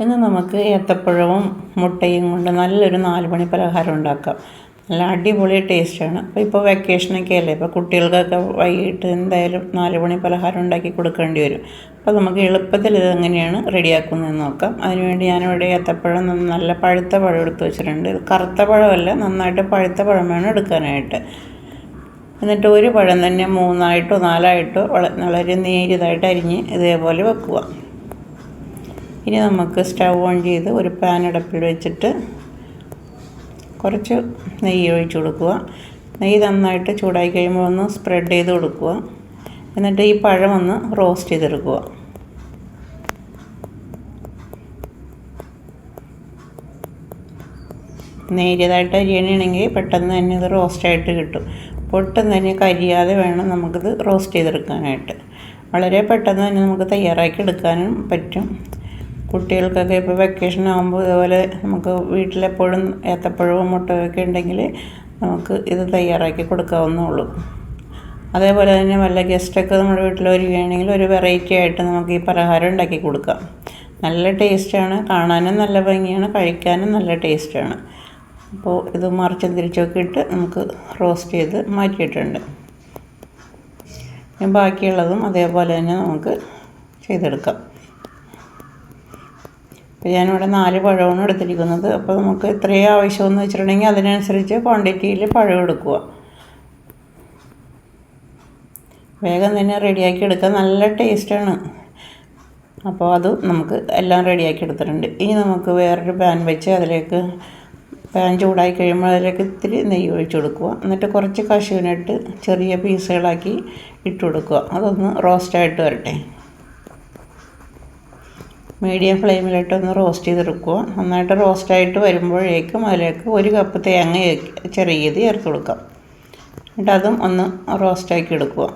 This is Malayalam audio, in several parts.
ഇന്ന് നമുക്ക് ഏത്തപ്പഴവും മുട്ടയും കൊണ്ട് നല്ലൊരു നാല് മണി പലഹാരം ഉണ്ടാക്കാം. നല്ല അടിപൊളി ടേസ്റ്റാണ്. അപ്പോൾ ഇപ്പോൾ വെക്കേഷനൊക്കെ അല്ലേ? ഇപ്പോൾ കുട്ടികൾക്കൊക്കെ വൈകിട്ട് എന്തായാലും നാല് മണി പലഹാരം ഉണ്ടാക്കി കൊടുക്കേണ്ടി വരും. അപ്പോൾ നമുക്ക് എളുപ്പത്തിൽ ഇത് എങ്ങനെയാണ് റെഡിയാക്കുന്നതെന്ന് നോക്കാം. അതിനുവേണ്ടി ഞാനിവിടെ ഏത്തപ്പഴം നല്ല പഴുത്ത പഴം എടുത്ത് വെച്ചിട്ടുണ്ട്. ഇത് കറുത്ത പഴമല്ല നന്നായിട്ട് പഴുത്ത പഴം വേണം എടുക്കാനായിട്ട്. എന്നിട്ട് ഒരു പഴം തന്നെ മൂന്നായിട്ടോ നാലായിട്ടോ വള- വളരെ നേരിയതായിട്ട് അരിഞ്ഞ് ഇതേപോലെ വെക്കുക. ഇനി നമുക്ക് സ്റ്റൗ ഓൺ ചെയ്ത് ഒരു പാൻ അടപ്പിൽ വെച്ചിട്ട് കുറച്ച് നെയ്യ് ഒഴിച്ച് കൊടുക്കുക. നെയ്യ് നന്നായിട്ട് ചൂടായി കഴിയുമ്പോൾ ഒന്ന് സ്പ്രെഡ് ചെയ്ത് കൊടുക്കുക. എന്നിട്ട് ഈ പഴം ഒന്ന് റോസ്റ്റ് ചെയ്തെടുക്കുക. നേരിയതായിട്ട് അരിയണമെങ്കിൽ പെട്ടെന്ന് തന്നെ ഇത് റോസ്റ്റായിട്ട് കിട്ടും. പൊട്ടെന്ന് തന്നെ കരിയാതെ വേണം നമുക്കിത് റോസ്റ്റ് ചെയ്തെടുക്കാനായിട്ട്. വളരെ പെട്ടെന്ന് തന്നെ നമുക്ക് തയ്യാറാക്കി എടുക്കാനും പറ്റും. കുട്ടികൾക്കൊക്കെ ഇപ്പോൾ വെക്കേഷൻ ആകുമ്പോൾ ഇതുപോലെ നമുക്ക് വീട്ടിലെപ്പോഴും ഏത്തപ്പഴവും മുട്ടയൊക്കെ ഉണ്ടെങ്കിൽ നമുക്ക് ഇത് തയ്യാറാക്കി കൊടുക്കാവുന്നുള്ളൂ അതേപോലെ തന്നെ വല്ല ഗസ്റ്റൊക്കെ നമ്മുടെ വീട്ടിൽ വരികയാണെങ്കിൽ ഒരു വെറൈറ്റി ആയിട്ട് നമുക്ക് ഈ പലഹാരം ഉണ്ടാക്കി കൊടുക്കാം. നല്ല ടേസ്റ്റാണ് കാണാനും നല്ല ഭംഗിയാണ് കഴിക്കാനും നല്ല ടേസ്റ്റാണ് അപ്പോൾ ഇത് മറിച്ചും തിരിച്ചൊക്കെ ഇട്ട് നമുക്ക് റോസ്റ്റ് ചെയ്ത് മാറ്റിയിട്ടുണ്ട്. ബാക്കിയുള്ളതും അതേപോലെ തന്നെ നമുക്ക് ചെയ്തെടുക്കാം. അപ്പോൾ ഞാനിവിടെ നാല് പഴമാണ് എടുത്തിരിക്കുന്നത്. അപ്പോൾ നമുക്ക് എത്രയും ആവശ്യമെന്ന് വെച്ചിട്ടുണ്ടെങ്കിൽ അതിനനുസരിച്ച് ക്വാണ്ടിറ്റിയിൽ പഴം എടുക്കുക. വേഗം തന്നെ റെഡിയാക്കി എടുക്കാൻ നല്ല ടേസ്റ്റാണ് അപ്പോൾ അത് നമുക്ക് എല്ലാം റെഡിയാക്കി എടുത്തിട്ടുണ്ട്. ഇനി നമുക്ക് വേറൊരു പാൻ വെച്ച് അതിലേക്ക് പാൻ ചൂടായി കഴിയുമ്പോൾ അതിലേക്ക് ഇത്തിരി നെയ്യ് ഒഴിച്ച് കൊടുക്കുക. എന്നിട്ട് കുറച്ച് കശുവിനിട്ട് ചെറിയ പീസുകളാക്കി ഇട്ട് കൊടുക്കുക. അതൊന്ന് റോസ്റ്റായിട്ട് വരട്ടെ. മീഡിയം ഫ്ലെയിമിലിട്ടൊന്ന് റോസ്റ്റ് ചെയ്തെടുക്കുക. നന്നായിട്ട് റോസ്റ്റായിട്ട് വരുമ്പോഴേക്കും അതിലേക്ക് ഒരു കപ്പ് തേങ്ങ ചെറിയത് ചേർത്ത് കൊടുക്കാം. എന്നിട്ട് അതും ഒന്ന് റോസ്റ്റാക്കി എടുക്കുക.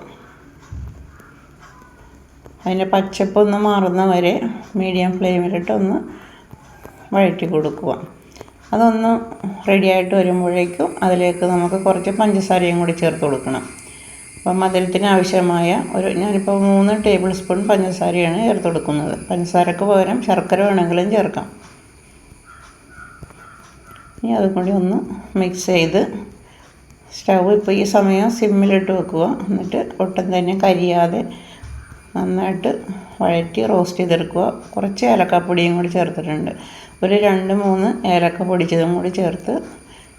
അതിന്റെ പച്ചപ്പൊന്ന് മാറുന്ന വരെ മീഡിയം ഫ്ലെയിമിലിട്ട് ഒന്ന് വഴറ്റി കൊടുക്കുക. അതൊന്ന് റെഡിയായിട്ട് വരുമ്പോഴേക്കും അതിലേക്ക് നമുക്ക് കുറച്ച് പഞ്ചസാരയും കൂടി ചേർത്ത് കൊടുക്കണം. അപ്പം മധുരത്തിന് ആവശ്യമായ ഒരു ഞാനിപ്പോൾ മൂന്ന് ടേബിൾ സ്പൂൺ പഞ്ചസാരയാണ് ചേർത്ത് കൊടുക്കുന്നത്. പഞ്ചസാരക്ക് പകരം ശർക്കര വേണമെങ്കിലും ചേർക്കാം. ഇനി അതും കൂടി ഒന്ന് മിക്സ് ചെയ്ത് സ്റ്റവ് ഇപ്പോൾ ഈ സമയം സിമ്മിലിട്ട് വെക്കുക. എന്നിട്ട് ഒട്ടും തന്നെ കരിയാതെ നന്നായിട്ട് വഴറ്റി റോസ്റ്റ് ചെയ്തെടുക്കുക. കുറച്ച് ഏലക്കാപ്പൊടിയും കൂടി ചേർത്തിട്ടുണ്ട്. ഒരു രണ്ട് മൂന്ന് ഏലക്ക പൊടിച്ചതും കൂടി ചേർത്ത്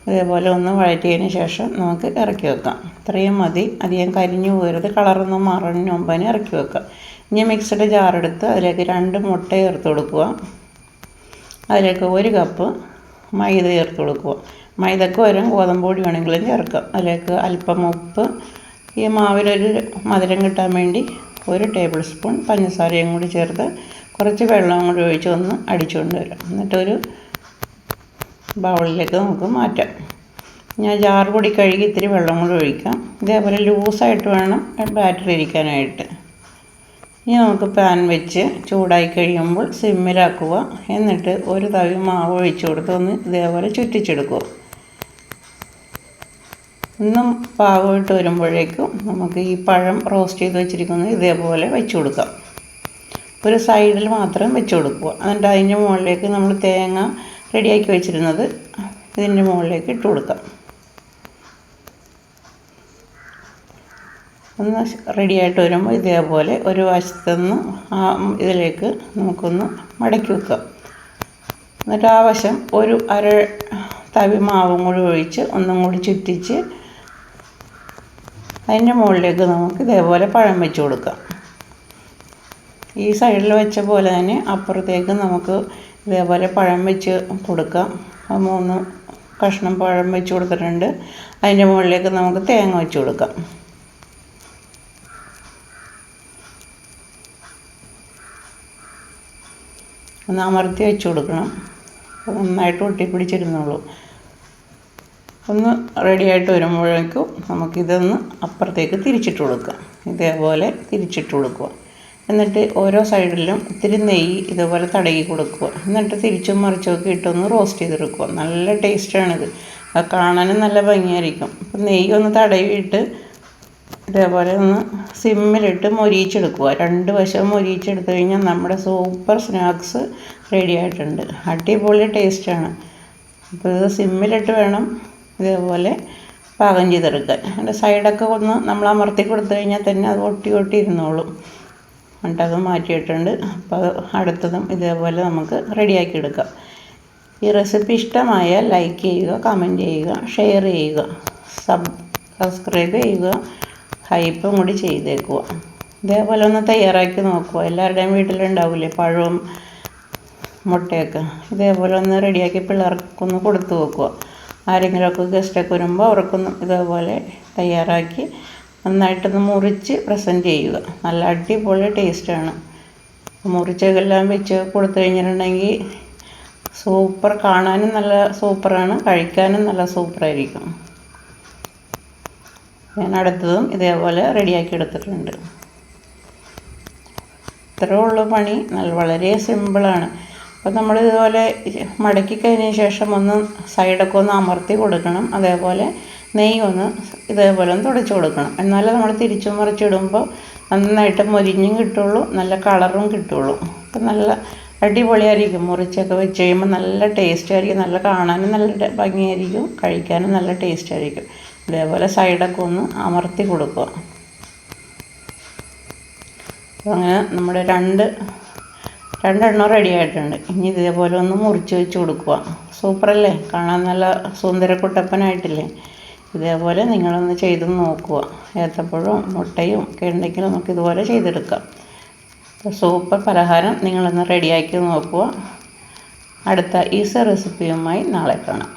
ഇതേപോലെ ഒന്ന് വഴറ്റിയതിന് ശേഷം നമുക്ക് ഇറക്കി വെക്കാം. ഇത്രയും മതി. അധികം കരിഞ്ഞു പോരുത് കളറൊന്നും മാറുന്നതിന് മുമ്പ് തന്നെ ഇറക്കി വെക്കാം. ഇനി മിക്സഡ് ജാറെടുത്ത് അതിലേക്ക് രണ്ട് മുട്ട ചേർത്ത് കൊടുക്കുക. അതിലേക്ക് ഒരു കപ്പ് മൈദ ചേർത്ത് കൊടുക്കുക. മൈദക്ക് വരും ഗോതമ്പ് പൊടി വേണമെങ്കിലും ചേർക്കാം. അതിലേക്ക് അല്പം ഉപ്പ് ഈ മാവിലൊരു മധുരം കിട്ടാൻ വേണ്ടി ഒരു ടേബിൾ സ്പൂൺ പഞ്ചസാരയും കൂടി ചേർത്ത് കുറച്ച് വെള്ളവും കൂടി ഒഴിച്ച് ഒന്ന് അടിച്ചുകൊണ്ട് വരാം. എന്നിട്ടൊരു ബൗളിലേക്ക് നമുക്ക് മാറ്റാം. ഞാൻ ജാർ കൂടി കഴുകി ഇത്തിരി വെള്ളം കൂടി ഒഴിക്കാം. ഇതേപോലെ ലൂസായിട്ട് വേണം ബാറ്ററി ഇരിക്കാനായിട്ട്. ഇനി നമുക്ക് പാൻ വെച്ച് ചൂടായി കഴിയുമ്പോൾ സിമ്മിലാക്കുക. എന്നിട്ട് ഒരു തവി മാവ് ഒഴിച്ചു കൊടുത്ത് ഒന്ന് ഇതേപോലെ ചുറ്റിച്ചെടുക്കുക. ഒന്നും പാകമായിട്ട് വരുമ്പോഴേക്കും നമുക്ക് ഈ പഴം റോസ്റ്റ് ചെയ്ത് വെച്ചിരിക്കുന്നത് ഇതേപോലെ വെച്ച് കൊടുക്കാം. ഒരു സൈഡിൽ മാത്രം വെച്ച് കൊടുക്കുക. എന്നിട്ട് അതിന്റെ മുകളിലേക്ക് നമ്മൾ തേങ്ങ റെഡിയാക്കി വെച്ചിരുന്നത് ഇതിന്റെ മുകളിലേക്ക് ഇട്ട് കൊടുക്കാം. ഒന്ന് റെഡിയായിട്ട് വരുമ്പോൾ ഇതേപോലെ ഒരു വശത്തുനിന്ന് ആ ഇതിലേക്ക് നമുക്കൊന്ന് മടക്കി വെക്കാം. എന്നിട്ട് ആ വശം ഒരു അര തവി മാവും കൂടി ഒഴിച്ച് ഒന്നും കൂടി ചുറ്റിച്ച് അതിന്റെ മുകളിലേക്ക് നമുക്ക് ഇതേപോലെ പഴം വെച്ച് കൊടുക്കാം. ഈ സൈഡിൽ വെച്ച പോലെ തന്നെ അപ്പുറത്തേക്ക് നമുക്ക് ഇതേപോലെ പഴം വെച്ച് കൊടുക്കാം. മൂന്ന് കഷ്ണം പഴം വെച്ച് കൊടുത്തിട്ടുണ്ട്. അതിന്റെ മുകളിലേക്ക് നമുക്ക് തേങ്ങ വെച്ച് കൊടുക്കാം. ഒന്ന് അമർത്തി വെച്ച് കൊടുക്കണം. നന്നായിട്ട് ഒട്ടിപ്പിടിച്ചിരുന്നുള്ളൂ ഒന്ന് റെഡിയായിട്ട് വരുമ്പോഴേക്കും നമുക്കിതൊന്ന് അപ്പുറത്തേക്ക് തിരിച്ചിട്ട് കൊടുക്കാം. ഇതേപോലെ തിരിച്ചിട്ട് കൊടുക്കുക. എന്നിട്ട് ഓരോ സൈഡിലും ഇത്തിരി നെയ്യ് ഇതുപോലെ തടകി കൊടുക്കുക. എന്നിട്ട് തിരിച്ചും മറിച്ചൊക്കെ ഇട്ടൊന്ന് റോസ്റ്റ് ചെയ്തെടുക്കുക. നല്ല ടേസ്റ്റാണിത് അത് കാണാനും നല്ല ഭംഗിയായിരിക്കും. അപ്പം നെയ്യ് ഒന്ന് തടവിയിട്ട് ഇതേപോലെ ഒന്ന് സിമ്മിലിട്ട് മൊരിയിച്ചെടുക്കുക. രണ്ട് വശം മൊരിയിച്ചെടുത്ത് കഴിഞ്ഞാൽ നമ്മുടെ സൂപ്പർ സ്നാക്സ് റെഡി ആയിട്ടുണ്ട്. അടിപൊളി ടേസ്റ്റാണ് അപ്പോൾ ഇത് സിമ്മിലിട്ട് വേണം ഇതേപോലെ പാകം ചെയ്തെടുക്കാൻ. അതിന്റെ സൈഡൊക്കെ ഒന്ന് നമ്മൾ അമർത്തി കൊടുത്തു കഴിഞ്ഞാൽ തന്നെ അത് ഒട്ടി ഒട്ടി ഇരുന്നോളും. എന്നിട്ട് അത് മാറ്റിയിട്ടുണ്ട്. അപ്പോൾ അടുത്തതും ഇതേപോലെ നമുക്ക് റെഡിയാക്കി എടുക്കാം. ഈ റെസിപ്പി ഇഷ്ടമായാൽ ലൈക്ക് ചെയ്യുക കമന്റ് ചെയ്യുക ഷെയർ ചെയ്യുക സബ് സബ്സ്ക്രൈബ് ചെയ്യുക ഹൈപ്പും കൂടി ചെയ്തേക്കുക. ഇതേപോലെ ഒന്ന് തയ്യാറാക്കി നോക്കുക. എല്ലാവരുടെയും വീട്ടിലുണ്ടാവില്ലേ പഴവും മുട്ടയൊക്കെ? ഇതേപോലെ ഒന്ന് റെഡിയാക്കി പിള്ളേർക്കൊന്ന് കൊടുത്തു വെക്കുക. ആരെങ്കിലുമൊക്കെ ഗസ്റ്റൊക്കെ വരുമ്പോൾ അവർക്കൊന്ന് ഇതേപോലെ തയ്യാറാക്കി നന്നായിട്ടൊന്ന് മുറിച്ച് പ്രസന്റ് ചെയ്യുക. നല്ല അടിപൊളി ടേസ്റ്റാണ്. മുറിച്ചതെല്ലാം വെച്ച് കൊടുത്തു കഴിഞ്ഞിട്ടുണ്ടെങ്കിൽ സൂപ്പർ കാണാനും നല്ല സൂപ്പറാണ് കഴിക്കാനും നല്ല സൂപ്പറായിരിക്കും. ഞാൻ അടുത്തതും ഇതേപോലെ റെഡിയാക്കി എടുത്തിട്ടുണ്ട്. ഇത്രേ ഉള്ളൂ പണി. നല്ല വളരെ സിമ്പിളാണ്. അപ്പോൾ നമ്മൾ ഇതുപോലെ മടക്കി കഴിഞ്ഞതിന് ശേഷം ഒന്ന് സൈഡൊക്കെ ഒന്ന് അമർത്തി കൊടുക്കണം. അതേപോലെ നെയ്യ് ഒന്ന് ഇതേപോലെ ഒന്ന് തുടച്ച് കൊടുക്കണം. എന്നാലേ നമ്മൾ തിരിച്ചും മറിച്ചിടുമ്പോൾ നന്നായിട്ട് മൊരിഞ്ഞും കിട്ടുള്ളൂ നല്ല കളറും കിട്ടുള്ളൂ. അപ്പം നല്ല അടിപൊളിയായിരിക്കും. മുറിച്ചൊക്കെ വെച്ച് കഴിയുമ്പോൾ നല്ല ടേസ്റ്റ് ആയിരിക്കും. നല്ല കാണാനും നല്ല ഭംഗിയായിരിക്കും. കഴിക്കാനും നല്ല ടേസ്റ്റ് ആയിരിക്കും. ഇതേപോലെ സൈഡൊക്കെ ഒന്ന് അമർത്തി കൊടുക്കുക. അങ്ങനെ നമ്മുടെ രണ്ട് രണ്ടെണ്ണം റെഡി ആയിട്ടുണ്ട്. ഇനി ഇതേപോലെ ഒന്ന് മുറിച്ച് വെച്ച് കൊടുക്കുക സൂപ്പറല്ലേ? കാണാൻ നല്ല സുന്ദര കുട്ടപ്പനായിട്ടില്ലേ? ഇതേപോലെ നിങ്ങളൊന്ന് ചെയ്ത് നോക്കുക ഏത്തപ്പഴവും മുട്ടയും ഒക്കെ ഉണ്ടെങ്കിൽ നമുക്ക് ഇതുപോലെ ചെയ്തെടുക്കാം. സൂപ്പർ പലഹാരം നിങ്ങളൊന്ന് റെഡിയാക്കി നോക്കുക അടുത്ത ഈസ റെസിപ്പിയുമായി നാളെ കാണാം.